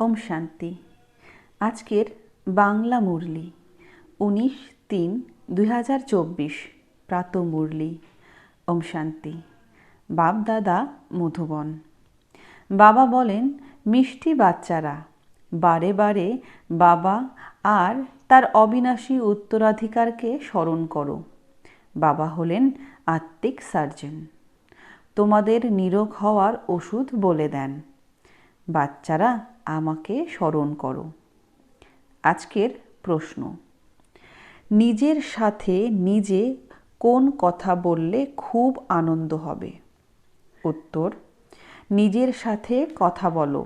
ওম শান্তি। আজকের বাংলা মুরলি, উনিশ তিন দুই হাজার চব্বিশ, প্রাত মুরলি, ওম শান্তি। বাপদাদা মধুবন। বাবা বলেন, মিষ্টি বাচ্চারা, বারে বারে বাবা আর তার অবিনাশী উত্তরাধিকারকে স্মরণ করো। বাবা হলেন আত্মিক সার্জন। তোমাদের নিরোগ হওয়ার ওষুধ বলে দেন। বাচ্চারা আমাকে স্মরণ করো। আজকের প্রশ্ন। নিজের সাথে নিজে কোন কথা বললে খুব আনন্দ হবে? উত্তর, নিজের সাথে কথা বলো।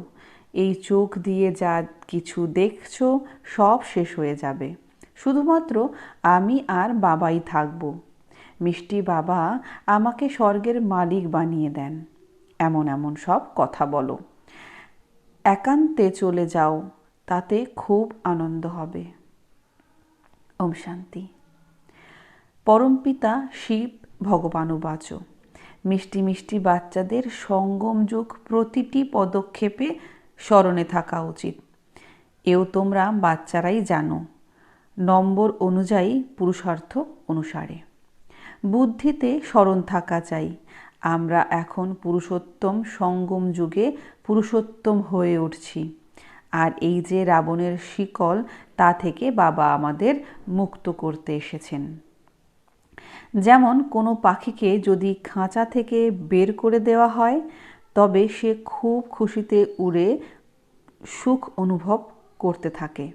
এই চোখ দিয়ে যা কিছু দেখছ সব শেষ হয়ে যাবে। শুধুমাত্র আমি আর বাবাই থাকব। মিষ্টি বাবা আমাকে স্বর্গের মালিক বানিয়ে দেন। এমন এমন সব কথা বলো। একান্তে চলে যাও, তাতে খুব আনন্দ হবে। ওম শান্তি। পরমপিতা শিব ভগবানুবাচ মিষ্টি মিষ্টি বাচ্চাদের সঙ্গম যুগ প্রতিটি পদক্ষেপে স্মরণে থাকা উচিত। এও তোমরা বাচ্চারাই জানো, নম্বর অনুযায়ী পুরুষার্থ অনুসারে। বুদ্ধিতে স্মরণ থাকা চাই আমরা এখন পুরুষোত্তম সঙ্গম যুগে পুরুষোত্তম হয়ে উঠছি। আর এই যে রাবণের শিকল, তা থেকে বাবা আমাদের মুক্ত করতে এসেছেন। যেমন কোনো পাখিকে যদি খাঁচা থেকে বের করে দেওয়া হয়, তবে সে খুব খুশিতে উড়ে সুখ অনুভব করতে থাকে।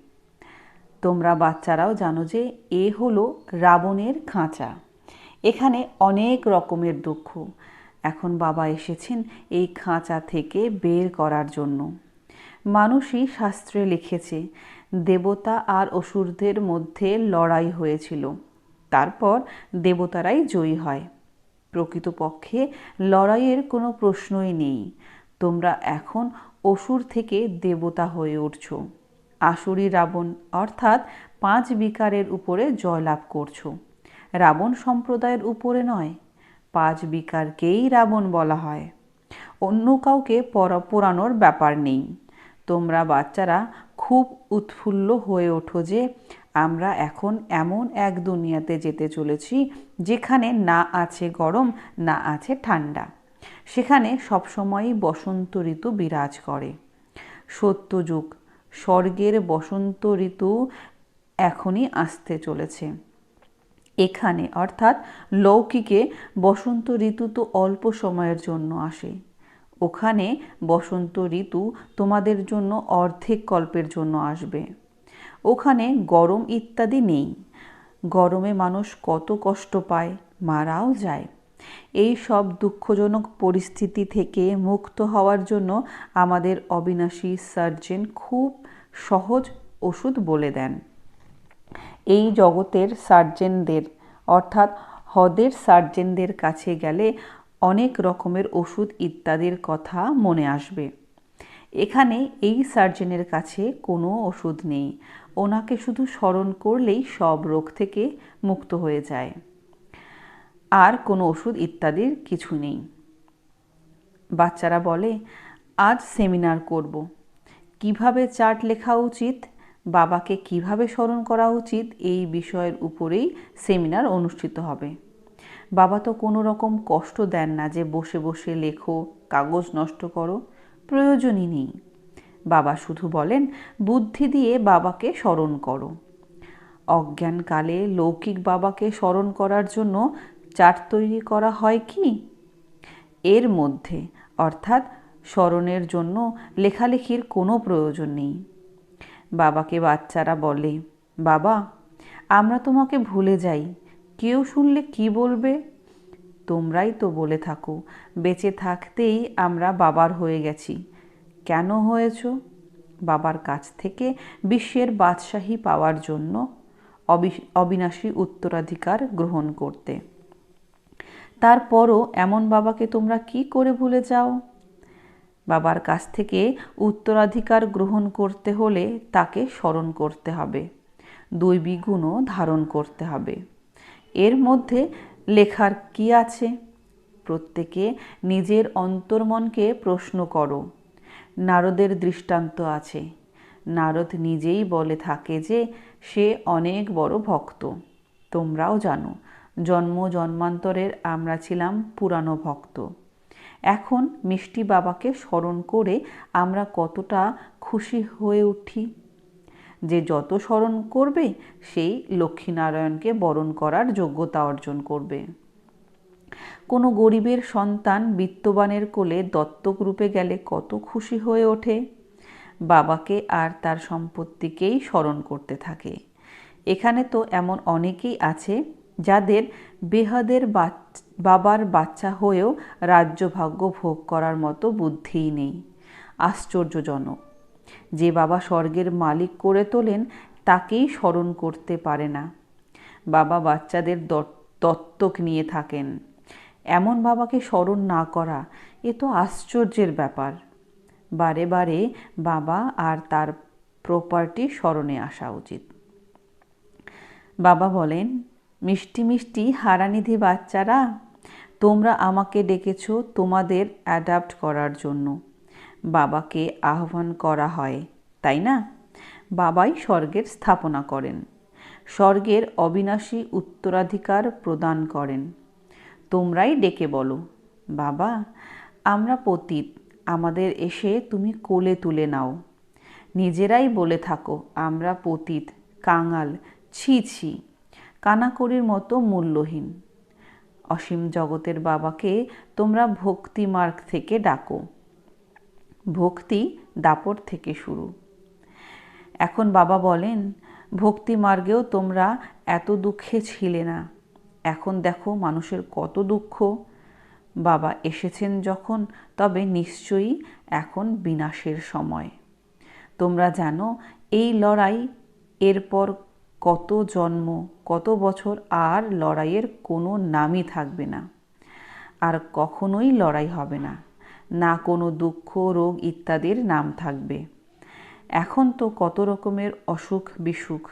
তোমরা বাচ্চারাও জানো যে এ হলো রাবণের খাঁচা। এখানে অনেক রকমের দুঃখ। এখন বাবা এসেছেন এই খাঁচা থেকে বের করার জন্য। মানুষই শাস্ত্রে লিখেছে, দেবতা আর অসুরদের মধ্যে লড়াই হয়েছিল। তারপর দেবতারাই জয়ী হয়। প্রকৃতপক্ষে লড়াইয়ের কোনো প্রশ্নই নেই। তোমরা এখন অসুর থেকে দেবতা হয়ে উঠছ। আসুরি রাবণ অর্থাৎ পাঁচ বিকারের উপরে জয়লাভ করছ। রাবণ সম্প্রদায়ের উপরে নয় পাঁচ বিকারকেই রাবণ বলা হয়। অন্য কাউকে পোড়ানোর ব্যাপার নেই। তোমরা বাচ্চারা খুব উৎফুল্ল হয়ে ওঠো যে, আমরা এখন এমন এক দুনিয়াতে যেতে চলেছি যেখানে না আছে গরম, না আছে ঠান্ডা। সেখানে সবসময়ই বসন্ত ঋতু বিরাজ করে। সত্যযুগ স্বর্গের বসন্ত ঋতু এখনই আসতে চলেছে। এখানে, অর্থাৎ লৌকিকে বসন্ত ঋতু তো অল্প সময়ের জন্য আসে। ওখানে বসন্ত ঋতু তোমাদের জন্য অর্ধেক কল্পের জন্য আসবে। ওখানে গরম ইত্যাদি নেই। গরমে মানুষ কত কষ্ট পায়, মারাও যায়। এই সব দুঃখজনক পরিস্থিতি থেকে মুক্ত হওয়ার জন্য আমাদের অবিনাশী সার্জেন খুব সহজ ওষুধ বলে দেন। এই জগতের সার্জেনদের, অর্থাৎ হদের সার্জেনদের কাছে গেলে অনেক রকমের ওষুধ ইত্যাদির কথা মনে আসবে। এখানে এই সার্জেনের কাছে কোনো ওষুধ নেই। ওনাকে শুধু স্মরণ করলেই সব রোগ থেকে মুক্ত হয়ে যায়। আর কোনো ওষুধ ইত্যাদির কিছু নেই। বাচ্চারা বলে, আজ সেমিনার করব। কীভাবে চার্ট লেখা উচিত? বাবাকে কীভাবে স্মরণ করা উচিত এই বিষয়ের উপরেই সেমিনার অনুষ্ঠিত হবে। বাবা তো কোনো রকম কষ্ট দেন না যে বসে বসে লেখো, কাগজ নষ্ট করো, প্রয়োজনই নেই। বাবা শুধু বলেন, বুদ্ধি দিয়ে বাবাকে স্মরণ করো। অজ্ঞানকালে লৌকিক বাবাকে স্মরণ করার জন্য চার্ট তৈরি করা হয় কি? এর মধ্যে, অর্থাৎ স্মরণের জন্য লেখালেখির কোনো প্রয়োজন নেই। বাবাকে বাচ্চারা বলে, বাবা, আমরা তোমাকে ভুলে যাই। কেউ শুনলে কি বলবে? তোমরাই তো বলে থাকো, বেঁচে থাকতেই আমরা বাবার হয়ে গেছি। কেন হয়েছ? বাবার কাছ থেকে বিশ্বের বাদশাহী পাওয়ার জন্য অবিনাশী উত্তরাধিকার গ্রহণ করতে। তারপরও এমন বাবাকে তোমরা কি করে ভুলে যাও? বাবার কাছ থেকে উত্তরাধিকার গ্রহণ করতে হলে তাকে স্মরণ করতে হবে। দুই বিগুণও ধারণ করতে হবে। এর মধ্যে লেখার কি আছে? প্রত্যেকে নিজের অন্তর্মনকে প্রশ্ন করো। নারদের দৃষ্টান্ত আছে। নারদ নিজেই বলে থাকে যে, সে অনেক বড় ভক্ত। তোমরাও জানো, জন্ম জন্মান্তরের আমরা ছিলাম পুরানো ভক্ত। এখন মিষ্টি বাবাকে স্মরণ করে আমরা কতটা খুশি হয়ে উঠি। যে যত স্মরণ করবে, সেই লক্ষ্মীনারায়ণকে বরণ করার যোগ্যতা অর্জন করবে। কোনো গরিবের সন্তান বিত্তবানের কোলে দত্তক রূপে গেলে কত খুশি হয়ে ওঠে। বাবাকে আর তার সম্পত্তিকেই স্মরণ করতে থাকে। এখানে তো এমন অনেকেই আছে যাদের বেহাদের বাবার বাচ্চা হয়েও রাজ্যভাগ্য ভোগ করার মতো বুদ্ধিই নেই। আশ্চর্যজনক। যে বাবা স্বর্গের মালিক করে তোলেন, তাকেই স্মরণ করতে পারে না। বাবা বাচ্চাদের দত্তক নিয়ে থাকেন। এমন বাবাকে স্মরণ না করা এ তো আশ্চর্যের ব্যাপার। বারে বারে বাবা আর তার প্রপার্টি স্মরণে আসা উচিত। বাবা বলেন মিষ্টি মিষ্টি হারানিধি বাচ্চারা, তোমরা আমাকে ডেকেছ তোমাদের অ্যাডাপ্ট করার জন্য। বাবাকে আহ্বান করা হয়, তাই না? বাবাই স্বর্গের স্থাপনা করেন, স্বর্গের অবিনাশী উত্তরাধিকার প্রদান করেন। তোমরাই ডেকে বলো, বাবা, আমরা পতীত, আমাদের এসে তুমি কোলে তুলে নাও। নিজেরাই বলে থাকো, আমরা পতীত, কাঙাল, ছি ছি। কানাকড়ির মতো মূল্যহীন। অসীম জগতের বাবাকে তোমরা ভক্তি মার্গ থেকে ডাকো। ভক্তি দাপট থেকে শুরু। এখন বাবা বলেন, ভক্তি মার্গেও তোমরা এত দুঃখে ছিলে না। এখন দেখো মানুষের কত দুঃখ। বাবা এসেছেন যখন, তবে নিশ্চয়ই এখন বিনাশের সময়। তোমরা জানো, এই লড়াই এরপর কত জন্ম, কত বছর আর লড়াইয়ের কোনো নামই থাকবে না। আর কখনোই লড়াই হবে না। না কোনো দুঃখ, রোগ ইত্যাদির নাম থাকবে। এখন তো কত রকমের অসুখ বিসুখ।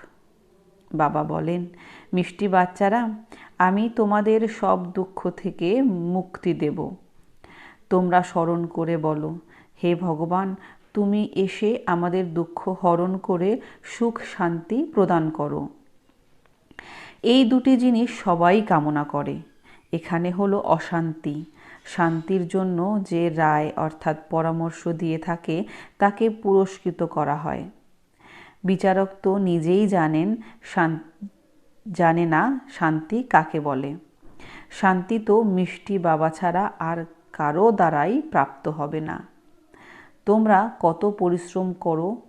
বাবা বলেন, মিষ্টি বাচ্চারা, আমি তোমাদের সব দুঃখ থেকে মুক্তি দেব। তোমরা স্মরণ করে বলো, হে ভগবান তুমি এসে আমাদের দুঃখ হরণ করে সুখ শান্তি প্রদান করো। এই দুটি জিনিস সবাই কামনা করে। এখানে হলো অশান্তি। শান্তির জন্য যে রায় অর্থাৎ পরামর্শ দিয়ে থাকে, তাকে পুরস্কৃত করা হয়। বিচারক তো নিজেই জানেন জানে না শান্তি কাকে বলে। শান্তি তো মিষ্টি বাবা ছাড়া আর কারও দ্বারাই প্রাপ্ত হবে না। তোমরা কত পরিশ্রম করো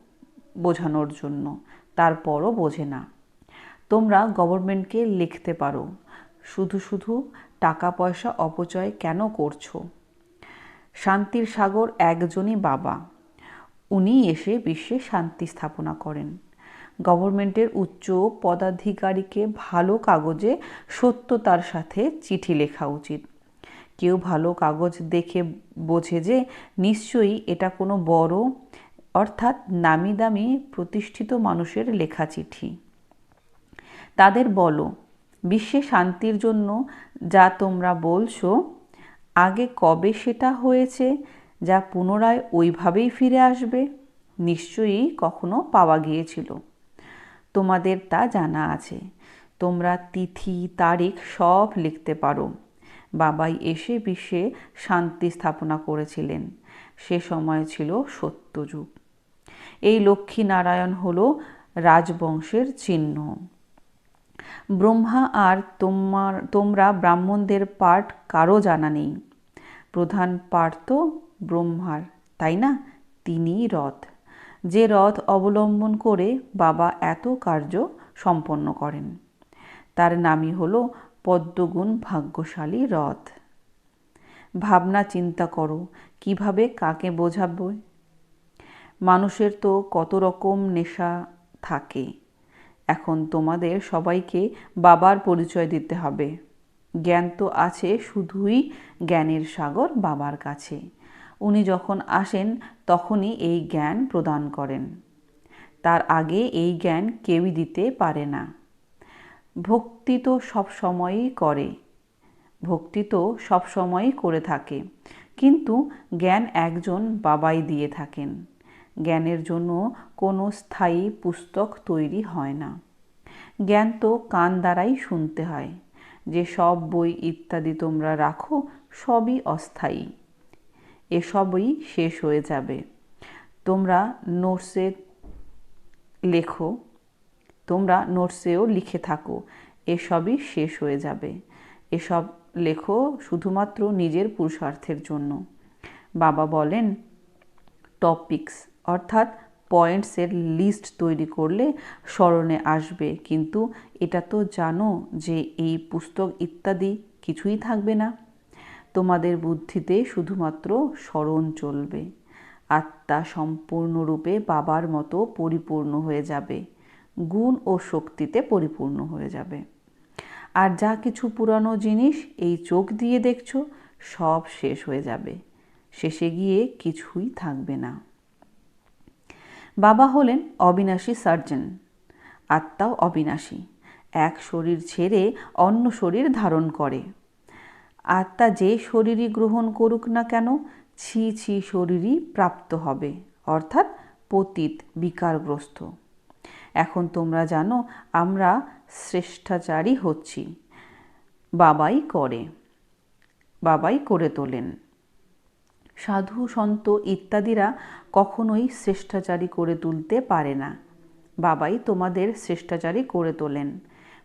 বোঝানোর জন্য, তারপরও বোঝে না। তোমরা গভর্নমেন্টকে লিখতে পারো, শুধু শুধু টাকা পয়সা অপচয় কেন করছ? শান্তির সাগর একজনই বাবা, উনি এসে বিশ্বে শান্তি স্থাপনা করেন। গভর্নমেন্টের উচ্চ পদাধিকারীকে ভালো কাগজে সত্যতার সাথে চিঠি লেখা উচিত। কেউ ভালো কাগজ দেখে বোঝে যে নিশ্চয়ই এটা কোনো বড়, অর্থাৎ নামি দামি প্রতিষ্ঠিত মানুষের লেখা চিঠি। তাদের বলো, বিশ্বে শান্তির জন্য যা তোমরা বলছো, আগে কবে সেটা হয়েছে, যা পুনরায় ওইভাবেই ফিরে আসবে, নিশ্চয়ই কখনো পাওয়া গিয়েছিল। তোমাদের তা জানা আছে। তোমরা তিথি, তারিখ সব লিখতে পারো। বাবাই এসে বিশ্বে শান্তি স্থাপনা করেছিলেন। সে সময় ছিল সত্যযুগ। এই লক্ষ্মী নারায়ণ হল রাজবংশের চিহ্ন। ব্রহ্মা আর তোমার তোমরা ব্রাহ্মণদের পাঠ কারও জানা নেই। প্রধান পাঠ তো ব্রহ্মার, তাই না? তিনিই রথ। যে রথ অবলম্বন করে বাবা এত কার্য সম্পন্ন করেন। তার নামই হল পদ্মগুণ ভাগ্যশালী রথ। ভাবনা চিন্তা করো, কীভাবে কাকে বোঝাবে? মানুষের তো কত রকম নেশা থাকে। এখন তোমাদের সবাইকে বাবার পরিচয় দিতে হবে। জ্ঞান তো আছে শুধুই জ্ঞানের সাগর বাবার কাছে। উনি যখন আসেন, তখনই এই জ্ঞান প্রদান করেন। তার আগে এই জ্ঞান কেউই দিতে পারে না। ভক্তি তো সব সময়ই করে। ভক্তি তো সব সময়ই করে থাকে। কিন্তু জ্ঞান একজন বাবাই দিয়ে থাকেন। জ্ঞানের জন্য কোনো স্থায়ী পুস্তক তৈরি হয় না। জ্ঞান তো কান দ্বারাই শুনতে হয়। যে সব বই ইত্যাদি তোমরা রাখো, সবই অস্থায়ী। এসবই শেষ হয়ে যাবে। তোমরা নোটসে লেখো। তোমরা নোটসেও লিখে থাকো। এসবই শেষ হয়ে যাবে। এসব লেখো শুধুমাত্র নিজের পুরুষার্থের জন্য। বাবা বলেন টপিকস অর্থাৎ পয়েন্টসের লিস্ট তৈরি করলে স্মরণে আসবে। কিন্তু এটা তো জানো যে এই পুস্তক ইত্যাদি কিছুই থাকবে না। তোমাদের বুদ্ধিতে শুধুমাত্র স্মরণ চলবে। আত্মা সম্পূর্ণরূপে বাবার মতো পরিপূর্ণ হয়ে যাবে। গুণ ও শক্তিতে পরিপূর্ণ হয়ে যাবে। আর যা কিছু পুরানো জিনিস এই চোখ দিয়ে দেখছ, সব শেষ হয়ে যাবে। শেষে গিয়ে কিছুই থাকবে না। বাবা হলেন অবিনাশী সার্জন, আত্মাও অবিনাশী। এক শরীর ছেড়ে অন্য শরীর ধারণ করে। আত্মা যে শরীরই গ্রহণ করুক না কেন, ছি ছি শরীরই প্রাপ্ত হবে, অর্থাৎ পতিত, বিকারগ্রস্ত। এখন তোমরা জানো, আমরা শ্রেষ্ঠাচারী হচ্ছি। বাবাই করে। বাবাই করে তোলেন। সাধু, সন্ত ইত্যাদিরা কখনোই শ্রেষ্ঠাচারী করে তুলতে পারে না। বাবাই তোমাদের শ্রেষ্ঠাচারী করে তোলেন।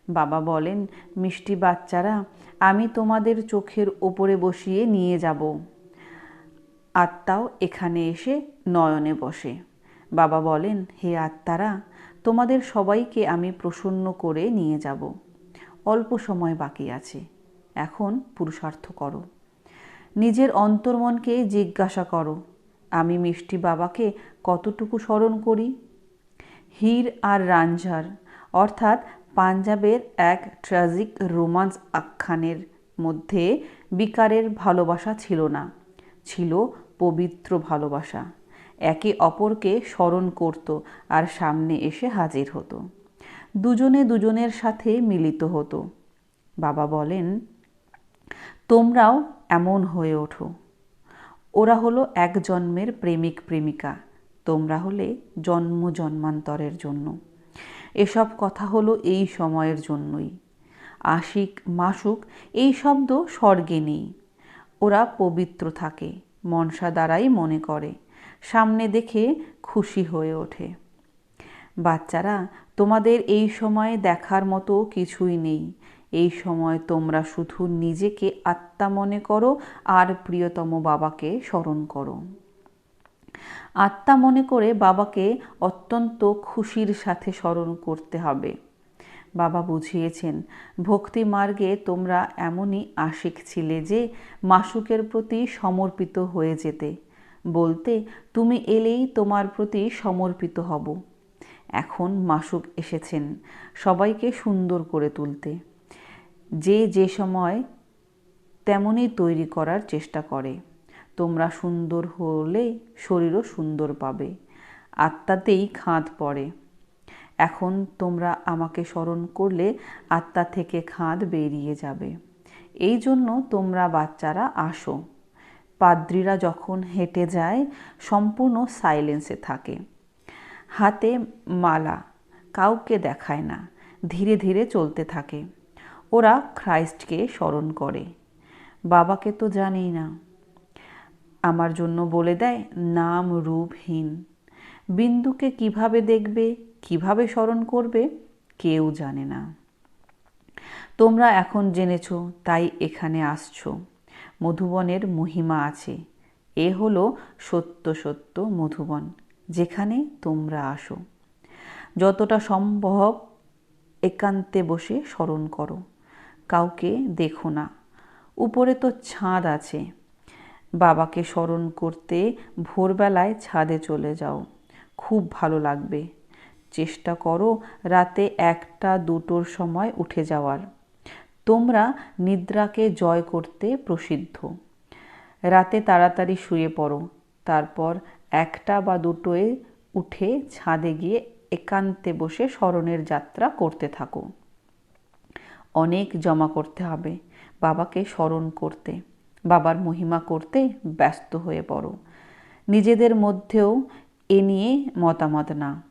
বাবা বলেন, মিষ্টি বাচ্চারা, আমি তোমাদের চোখের ওপরে বসিয়ে নিয়ে যাব। আত্মাও এখানে এসে নয়নে বসে। বাবা বলেন, হে আত্মারা তোমাদের সবাইকে আমি প্রসন্ন করে নিয়ে যাব। অল্প সময় বাকি আছে। এখন পুরুষার্থ করো। নিজের অন্তর্মনকে জিজ্ঞাসা করো, আমি মিষ্টি বাবাকে কতটুকু স্মরণ করি? হীর আর রাঞ্ঝার, অর্থাৎ পাঞ্জাবের এক ট্র্যাজিক রোমান্স আখ্যানের মধ্যে বিকারের ভালোবাসা ছিল না, ছিল পবিত্র ভালোবাসা। একে অপরকে স্মরণ করত আর সামনে এসে হাজির হতো। দুজনে দুজনের সাথে মিলিত হতো। বাবা বলেন, তোমরাও এমন হয়ে ওঠো। ওরা হলো এক জন্মের প্রেমিক প্রেমিকা। তোমরা হলে জন্ম জন্মান্তরের জন্য। এসব কথা হলো এই সময়ের জন্যই। আশিক, মাসুক, এই শব্দ স্বর্গে নেই। ওরা পবিত্র থাকে, মনসা দ্বারাই মনে করে। সামনে দেখে খুশি হয়ে ওঠে। বাচ্চারা, তোমাদের এই সময়ে দেখার মতো কিছুই নেই। এই সময় তোমরা শুধু নিজেকে আত্মা মনে করো আর প্রিয়তম বাবাকে স্মরণ করো। আত্মা মনে করে বাবাকে অত্যন্ত খুশির সাথে স্মরণ করতে হবে। বাবা বুঝিয়েছেন, ভক্তি মার্গে তোমরা এমনই আশিক ছিলে যে মাসুকের প্রতি সমর্পিত হয়ে যেতে। বলতে, তুমি এলেই তোমার প্রতি সমর্পিত হব। এখন মাসুক এসেছেন সবাইকে সুন্দর করে তুলতে। যে যে সময় তেমনই তৈরি করার চেষ্টা করে। তোমরা সুন্দর হলে শরীরও সুন্দর পাবে। আত্মাতেই খাঁদ পড়ে। এখন তোমরা আমাকে স্মরণ করলে আত্মা থেকে খাঁদ বেরিয়ে যাবে। এই জন্য তোমরা বাচ্চারা আসো। পাদ্রীরা যখন হেঁটে যায়, সম্পূর্ণ সাইলেন্সে থাকে। হাতে মালা, কাউকে দেখায় না, ধীরে ধীরে চলতে থাকে। ওরা খ্রাইস্টকে স্মরণ করে। বাবাকে তো জানেই না। আমার জন্য বলে দেয়, নাম রূপহীন। বিন্দুকে কীভাবে দেখবে, কীভাবে স্মরণ করবে, কেউ জানে না। তোমরা এখন জেনেছ, তাই এখানে আসছো। মধুবনের মহিমা আছে। এ হলো সত্য সত্য মধুবন, যেখানে তোমরা আসো। যতটা সম্ভব একান্তে বসে স্মরণ করো। কাউকে দেখো না। উপরে তো ছাদ আছে। বাবাকে স্মরণ করতে ভোরবেলায় ছাদে চলে যাও। খুব ভালো লাগবে। চেষ্টা করো রাতে একটা দুটোর সময় উঠে যাওয়ার। তোমরা নিদ্রাকে জয় করতে প্রসিদ্ধ। রাতে তাড়াতাড়ি শুয়ে পড়ো। তারপর একটা বা দুটোয় উঠে ছাদে গিয়ে একান্তে বসে স্মরণের যাত্রা করতে থাকো। অনেক জমা করতে হবে বাবাকে স্মরণ করতে। বাবার মহিমা করতে ব্যস্ত হয়ে পড়ো। নিজেদের মধ্যেও এ নিয়ে মতামত না।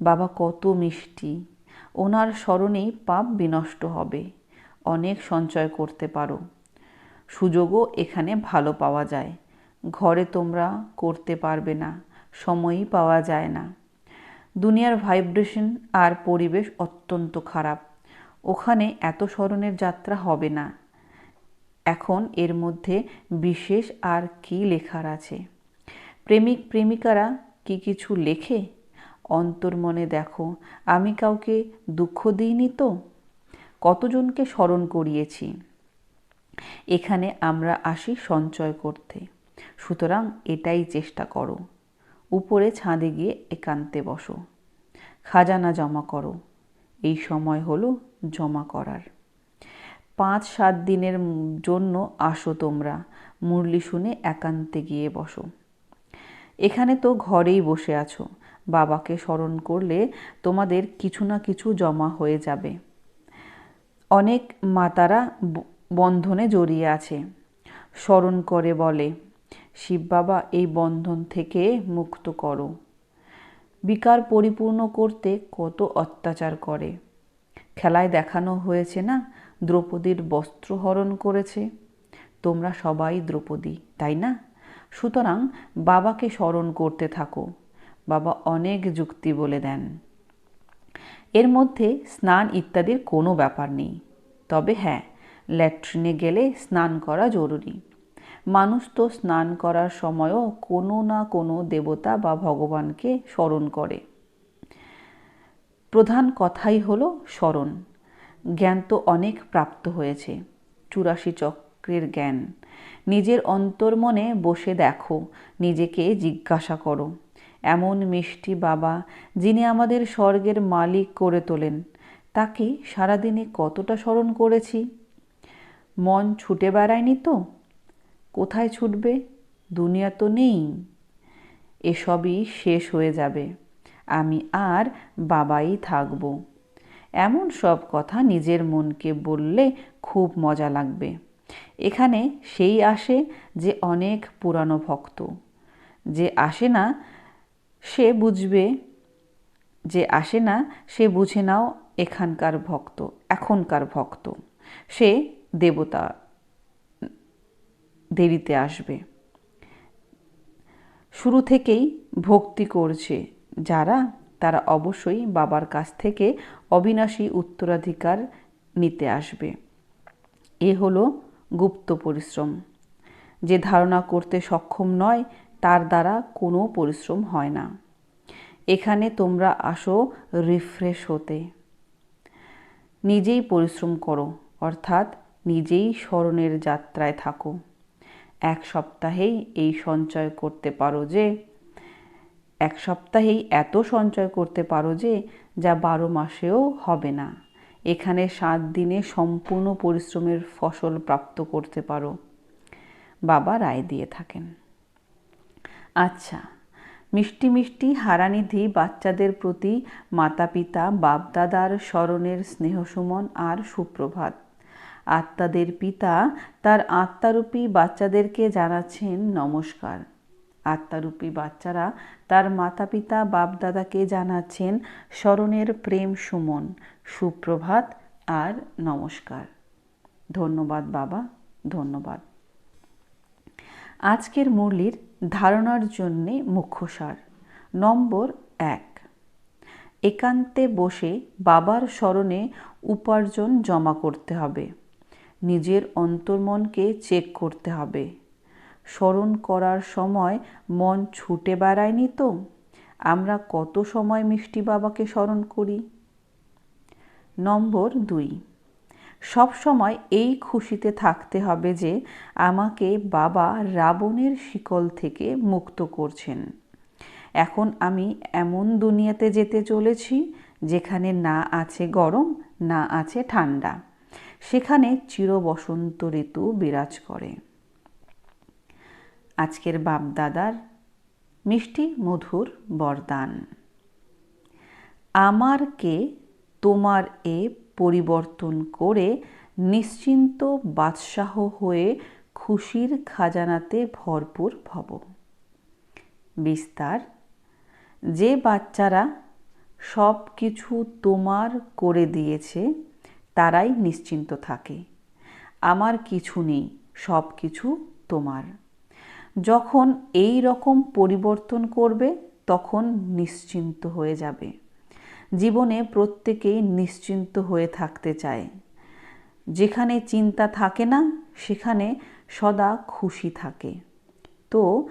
বাবা কত মিষ্টি। ওনার স্মরণেই পাপ বিনষ্ট হবে। অনেক সঞ্চয় করতে পারো। সুযোগও এখানে ভালো পাওয়া যায়। ঘরে তোমরা করতে পারবে না, সময়ই পাওয়া যায় না। দুনিয়ার ভাইব্রেশন আর পরিবেশ অত্যন্ত খারাপ। ওখানে এত স্মরণের যাত্রা হবে না। এখন এর মধ্যে বিশেষ আর কি লেখার আছে? প্রেমিক প্রেমিকারা কি কিছু লেখে? অন্তর্মনে দেখো, আমি কাউকে দুঃখ দিইনি তো? কতজনকে স্মরণ করিয়েছি? এখানে আমরা আসি সঞ্চয় করতে। সুতরাং এটাই চেষ্টা করো। উপরে ছাদে গিয়ে একান্তে বসো। খাজানা জমা করো। এই সময় হলো জমা করার। পাঁচ সাত দিনের জন্য আসো তোমরা। মুরলি শুনে একান্তে গিয়ে বসো। এখানে তো ঘরেই বসে আছো। বাবাকে স্মরণ করলে তোমাদের কিছু না কিছু জমা হয়ে যাবে। অনেক মাতারা বন্ধনে জড়িয়ে আছে। স্মরণ করে বলে, শিব বাবা, এই বন্ধন থেকে মুক্ত করো। বিকার পরিপূর্ণ করতে কত অত্যাচার করে। খেলায় দেখানো হয়েছে না, দ্রৌপদীর বস্ত্র হরণ করেছে। তোমরা সবাই দ্রৌপদী, তাই না? সুতরাং বাবাকে স্মরণ করতে থাকো। বাবা অনেক যুক্তি বলে দেন। এর মধ্যে স্নান ইত্যাদির কোনো ব্যাপার নেই। তবে হ্যাঁ ল্যাট্রিনে গেলে স্নান করা জরুরি। মানুষ তো স্নান করার সময়ও কোনো না কোনো দেবতা বা ভগবানকে স্মরণ করে। প্রধান কথাই হলো স্মরণ। জ্ঞান তো অনেক প্রাপ্ত হয়েছে। চুরাশি চক্রের জ্ঞান। নিজের অন্তর্মনে বসে দেখো, নিজেকে জিজ্ঞাসা করো। এমন মিষ্টি বাবা যিনি আমাদের স্বর্গের মালিক করে তোলেন। তাকে সারাদিনে কতটা স্মরণ করেছি? মন ছুটে বেড়ায়নি তো? কোথায় ছুটবে? দুনিয়া তো নেই। এসবই শেষ হয়ে যাবে। আমি আর বাবাই থাকব। এমন সব কথা নিজের মনকে বললে খুব মজা লাগবে। এখানে সেই আসে যে অনেক পুরানো ভক্ত। যে আসে না সে বুঝবে যে আসে না, সে বুঝে নাও এখানকার ভক্ত, এখনকার ভক্ত। সে দেবতা দেরিতে আসবে। শুরু থেকেই ভক্তি করছে যারা, তারা অবশ্যই বাবার কাছ থেকে অবিনাশী উত্তরাধিকার নিতে আসবে। এ হলো গুপ্ত পরিশ্রম। যে ধারণা করতে সক্ষম নয় তার দ্বারা কোনো পরিশ্রম হয় না। এখানে তোমরা আসো রিফ্রেশ হতে। নিজেই পরিশ্রম করো, অর্থাৎ নিজেই স্মরণের যাত্রায় থাকো। এক সপ্তাহেই এই সঞ্চয় করতে পারো যে, এক সপ্তাহেই এত সঞ্চয় করতে পারো যে, যা বারো মাসেও হবে না। এখানে সাত দিনে সম্পূর্ণ পরিশ্রমের ফসল প্রাপ্ত করতে পারো। বাবা রায় দিয়ে থাকেন। আচ্ছা মিষ্টি মিষ্টি হারানিধি বাচ্চাদের প্রতি মাতা পিতা বাপদাদার স্মরণের স্নেহসুমন আর সুপ্রভাত। আত্মাদের পিতা তার আত্মারূপী বাচ্চাদেরকে জানাচ্ছেন নমস্কার। আত্মারূপী বাচ্চারা তার মাতা পিতা বাপদাদাকে জানাচ্ছেন স্মরণের প্রেম সুমন, সুপ্রভাত আর নমস্কার। ধন্যবাদ বাবা, ধন্যবাদ। আজকের মুরলির ধারণার জন্যে মুখ্যসার। নম্বর এক। একান্তে বসে বাবার স্মরণে উপার্জন জমা করতে হবে। নিজের অন্তর্মনকে চেক করতে হবে। স্মরণ করার সময় মন ছুটে বেড়ায়নি তো। আমরা কত সময় মিষ্টি বাবাকে স্মরণ করি? নম্বর দুই। সব সময় এই খুশিতে থাকতে হবে যে আমাকে বাবা রাবণের শিকল থেকে মুক্ত করছেন। এখন আমি এমন দুনিয়াতে যেতে চলেছি যেখানে না আছে গরম, না আছে ঠান্ডা। সেখানে চিরবসন্ত ঋতু বিরাজ করে। আজকের বাপদাদার মিষ্টি মধুর বরদান। আমারকে তোমার এ পরিবর্তন করে নিশ্চিন্ত বাদশাহ হয়ে খুশির খাজানাতে ভরপুর ভব। বিস্তার, যে বাচ্চারা সব কিছু তোমার করে দিয়েছে, তারাই নিশ্চিন্ত থাকে। আমার কিছু নেই, সব কিছু তোমার। যখন এই রকম পরিবর্তন করবে, তখন নিশ্চিন্ত হয়ে যাবে। জীবনে প্রত্যেকেই নিশ্চিন্ত হয়ে থাকতে চায়। যেখানে চিন্তা থাকে না, সেখানে সদা খুশি থাকে। তো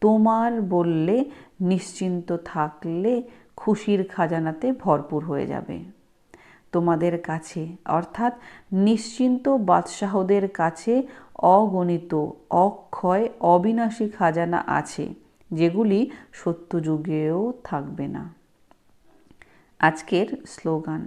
তোমার বললে নিশ্চিন্ত থাকলে খুশির খাজানাতে ভরপুর হয়ে যাবে। তোমাদের কাছে, অর্থাৎ নিশ্চিন্ত বাদশাহদের কাছে অগণিত, অক্ষয়, অবিনাশী খাজানা আছে, যেগুলি সত্যযুগেও থাকবে না। আজকের স্লোগান।